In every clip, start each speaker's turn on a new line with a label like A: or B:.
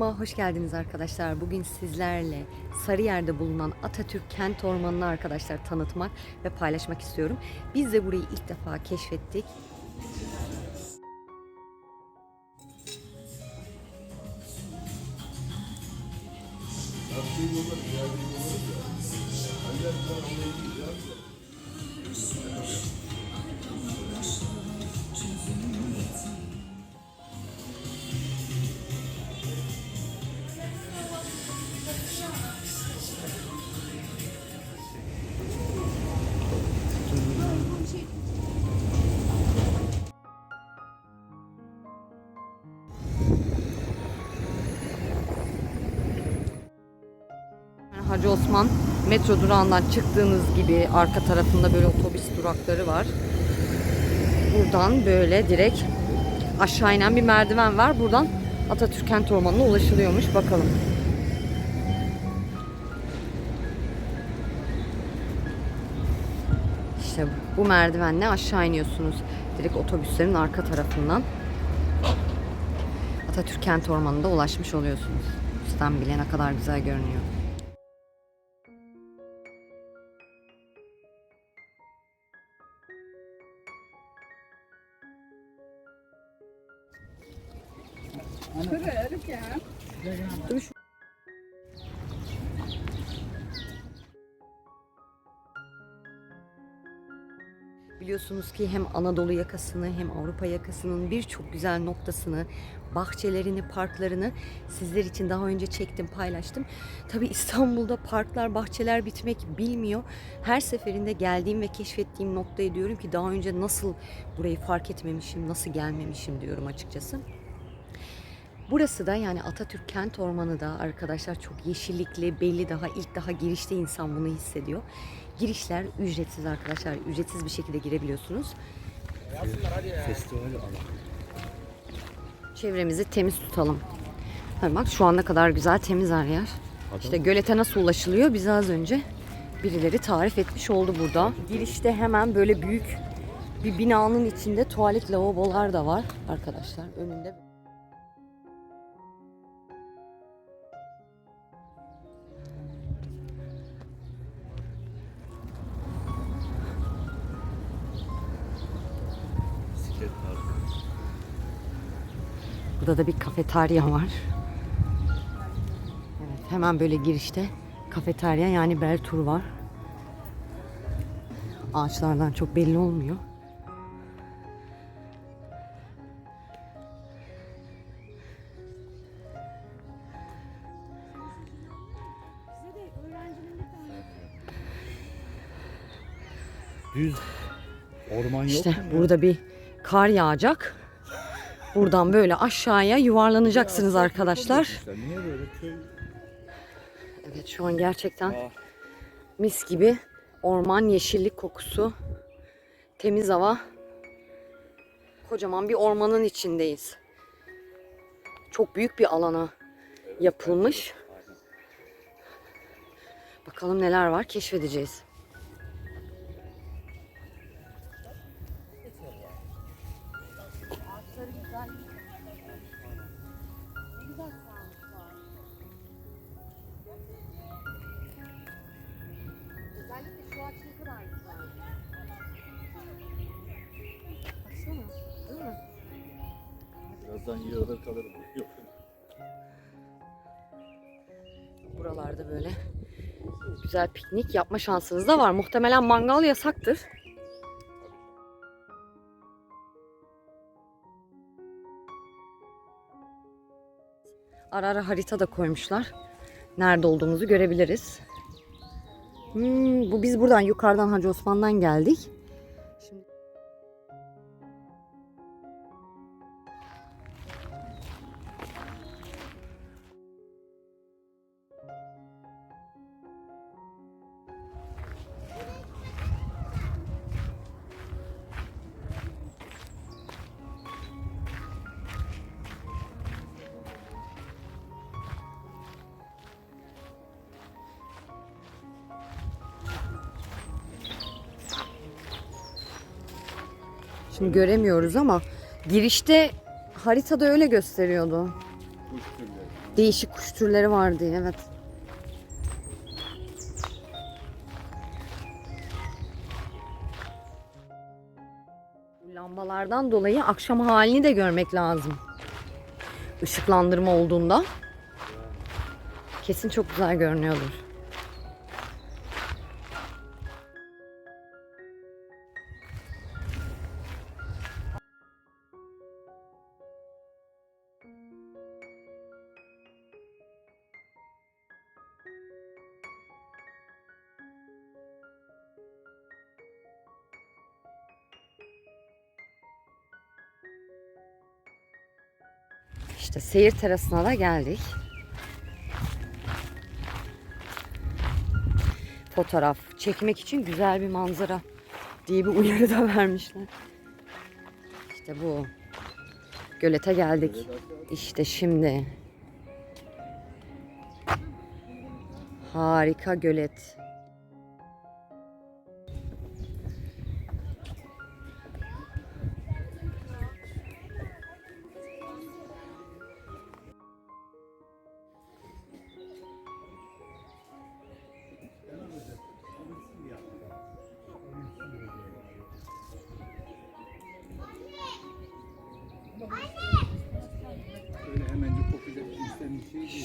A: Kanalıma hoş geldiniz arkadaşlar. Bugün sizlerle Sarıyer'de bulunan Atatürk Kent Ormanı'nı arkadaşlar tanıtmak ve paylaşmak istiyorum. Biz de burayı ilk defa keşfettik. Yani Hacı Osman metro durağından çıktığınız gibi arka tarafında böyle otobüs durakları var. Buradan böyle direkt aşağı inen bir merdiven var. Buradan Atatürk Kent Ormanı'na ulaşılıyormuş. Bakalım. İşte bu merdivenle aşağı iniyorsunuz. Direkt otobüslerin arka tarafından. Atatürk Kent Ormanı'nda ulaşmış oluyorsunuz. Üstten bile ne kadar güzel görünüyor. Biliyorsunuz ki hem Anadolu yakasını hem Avrupa yakasının birçok güzel noktasını, bahçelerini, parklarını sizler için daha önce çektim, paylaştım. Tabi İstanbul'da parklar, bahçeler bitmek bilmiyor. Her seferinde geldiğim ve keşfettiğim noktaya diyorum ki daha önce nasıl burayı fark etmemişim, nasıl gelmemişim diyorum açıkçası. Burası da yani Atatürk Kent Ormanı da arkadaşlar çok yeşillikli belli daha ilk daha girişte insan bunu hissediyor. Girişler ücretsiz arkadaşlar. Ücretsiz bir şekilde girebiliyorsunuz.
B: Festival.
A: Çevremizi temiz tutalım. Bak şu an ne kadar güzel temiz her yer. İşte gölete nasıl ulaşılıyor bize az önce birileri tarif etmiş oldu burada. Girişte hemen böyle büyük bir binanın içinde tuvalet lavabolar da var arkadaşlar önünde. Burada da bir kafeterya var. Evet, hemen böyle girişte kafeterya yani Bertur var. Ağaçlardan çok belli olmuyor.
B: Düz orman yok
A: İşte
B: mu?
A: burada bir kar yağacak. Buradan böyle aşağıya yuvarlanacaksınız arkadaşlar. Evet şu an gerçekten
B: Ah,
A: mis gibi orman yeşillik kokusu, temiz hava. Kocaman bir ormanın içindeyiz. Çok büyük bir alana yapılmış. Bakalım neler var keşfedeceğiz. Güzel piknik yapma şansınız da var. Muhtemelen mangal yasaktır. Ara ara harita da koymuşlar. Nerede olduğumuzu görebiliriz. Hmm, bu biz buradan yukarıdan Hacı Osman'dan geldik. Şimdi göremiyoruz ama girişte haritada öyle gösteriyordu.
B: Kuş.
A: Değişik kuş türleri vardı evet. Bu Lambalardan dolayı akşam halini de görmek lazım. Işıklandırma olduğunda. Kesin çok güzel görünüyordur. Seyir terasına da geldik. Fotoğraf çekmek için güzel bir manzara diye bir uyarı da vermişler. İşte bu. Gölete geldik. İşte şimdi. Harika gölet.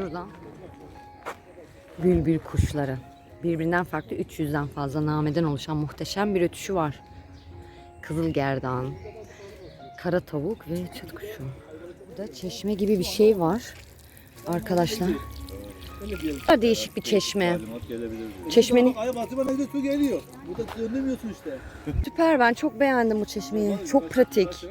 A: Şuradan bülbül kuşları. Birbirinden farklı 300'den fazla nameden oluşan muhteşem bir ötüşü var. Kızıl gerdan, kara tavuk ve çıt kuşu. Burada çeşme gibi bir şey var. Arkadaşlar. Değişik bir çeşme. Çeşmenin
C: evde su geliyor. Burada döndürmüyorsun işte.
A: süper ben çok beğendim bu çeşmeyi. Çok pratik.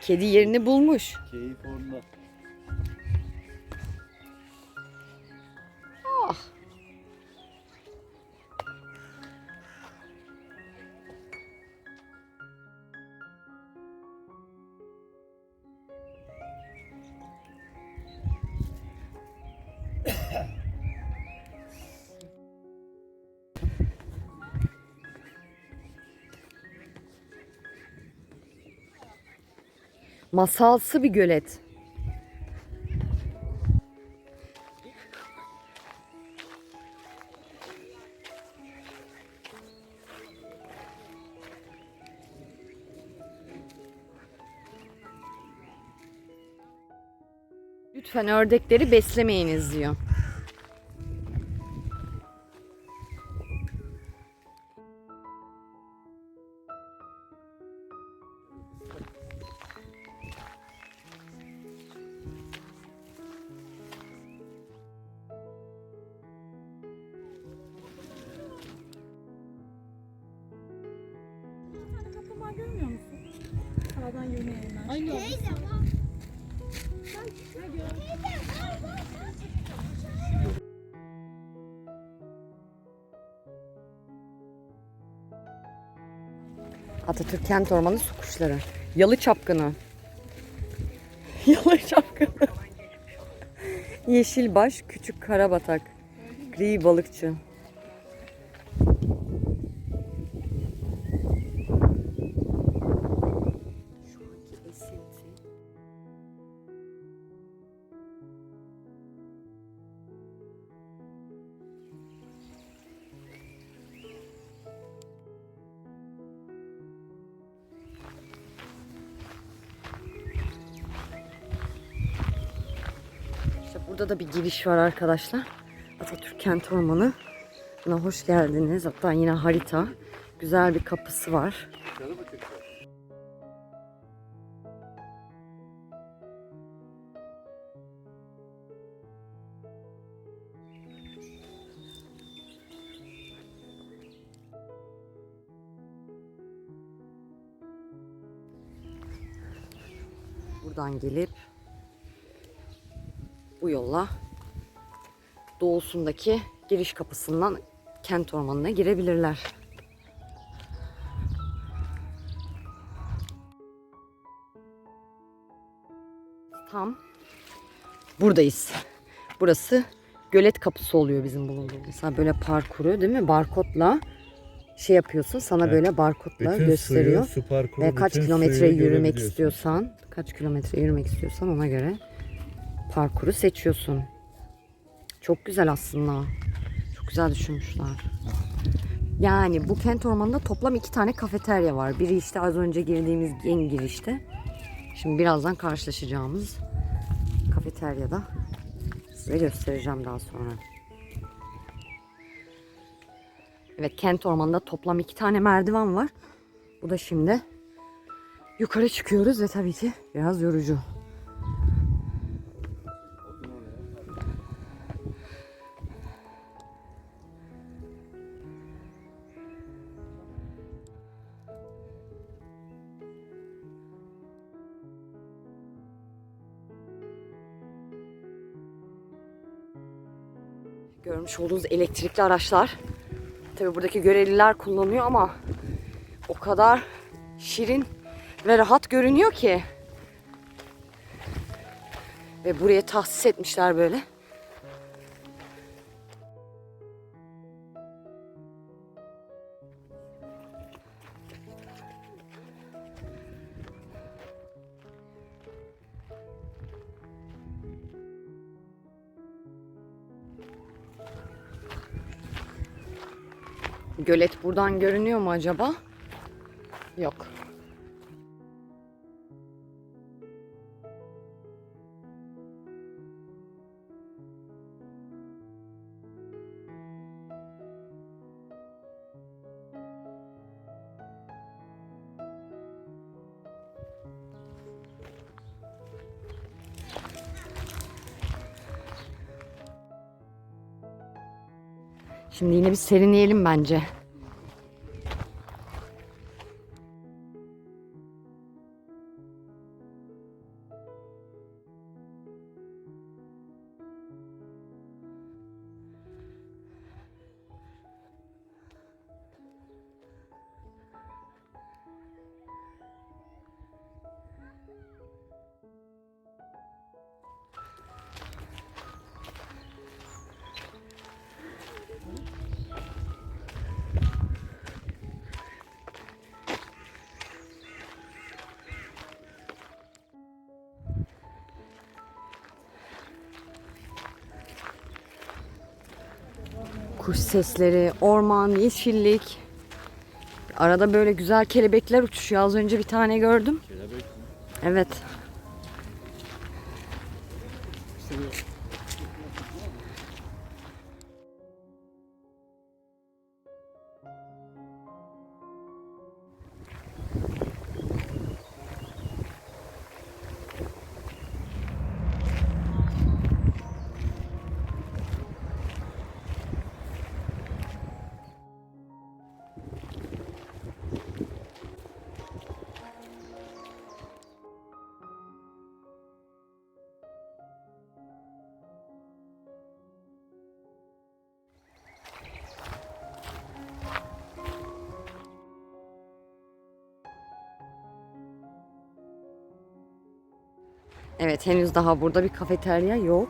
A: Kedi yerini bulmuş.
B: Keyif onda.
A: Masalsı bir gölet. Lütfen ördekleri beslemeyiniz diyor.
D: Aynı
A: Atatürk Kent Ormanı su kuşları. Yalı çapkını. Yalı çapkını. Yeşilbaş, küçük karabatak. Gri balıkçı. Burada da bir giriş var arkadaşlar. Atatürk Kent Ormanı. Hoş geldiniz. Hatta yine harita. güzel bir kapısı var. Buradan gelip bu yolla doğusundaki giriş kapısından kent ormanına girebilirler. Tam buradayız. Burası gölet kapısı oluyor bizim bulunduğumuz. Mesela böyle parkuru değil mi? Barkodla şey yapıyorsun. Sana böyle barkodla gösteriyor.
E: su parkuru,
A: Ve kaç kilometre yürümek istiyorsan, kaç kilometre yürümek istiyorsan ona göre parkuru seçiyorsun. Çok güzel aslında. Çok güzel düşünmüşler. Yani bu kent ormanında toplam iki tane kafeterya var. Biri işte az önce girdiğimiz en girişte. Şimdi birazdan karşılaşacağımız kafeteryada size göstereceğim daha sonra. Evet kent ormanında toplam iki tane merdiven var. Bu da şimdi yukarı çıkıyoruz ve tabii ki biraz yorucu. Görmüş olduğunuz elektrikli araçlar. Tabii buradaki görevliler kullanıyor ama o kadar şirin ve rahat görünüyor ki. Ve buraya tahsis etmişler böyle. Gölet buradan görünüyor mu acaba? Yok. Şimdi yine bir serinleyelim bence. Kuş sesleri, orman, yeşillik. Arada böyle güzel kelebekler uçuşuyor. Az önce bir tane gördüm. Evet. Evet henüz daha burada bir kafeterya yok.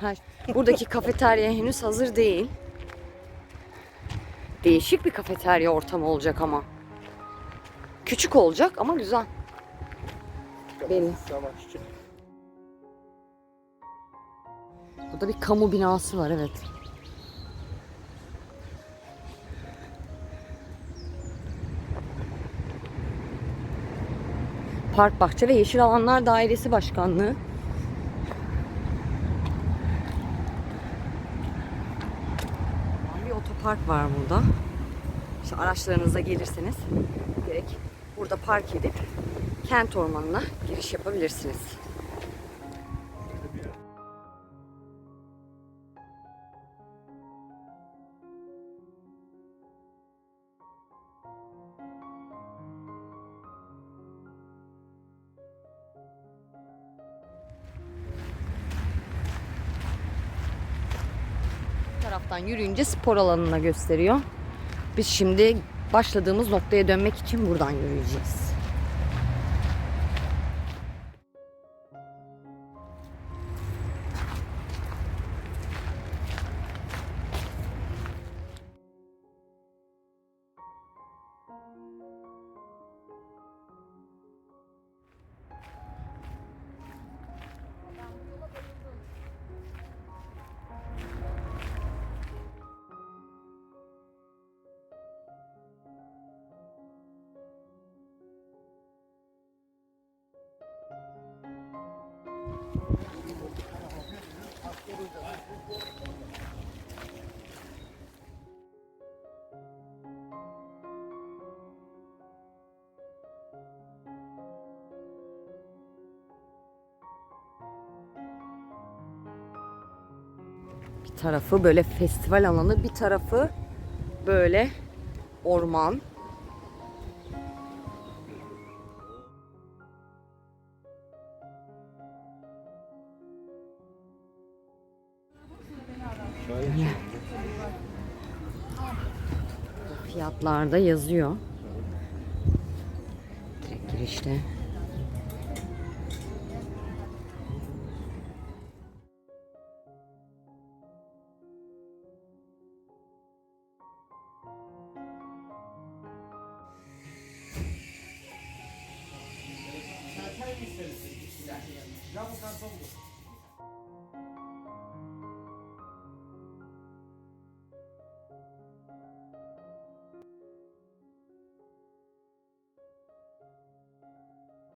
A: Ha, buradaki kafeterya henüz hazır değil. Değişik bir kafeterya ortamı olacak ama. Küçük olacak ama güzel. Belli. Burada bir kamu binası var evet. Park Bahçe ve Yeşil Alanlar Dairesi Başkanlığı. Bir otopark var burada. işte araçlarınıza gelirseniz direkt burada park edip kent ormanına giriş yapabilirsiniz. Taraftan yürüyünce spor alanına gösteriyor. Biz şimdi başladığımız noktaya dönmek için buradan yürüyeceğiz. Tarafı böyle festival alanı, bir tarafı böyle orman. Fiyatlarda yazıyor. Direkt girişte.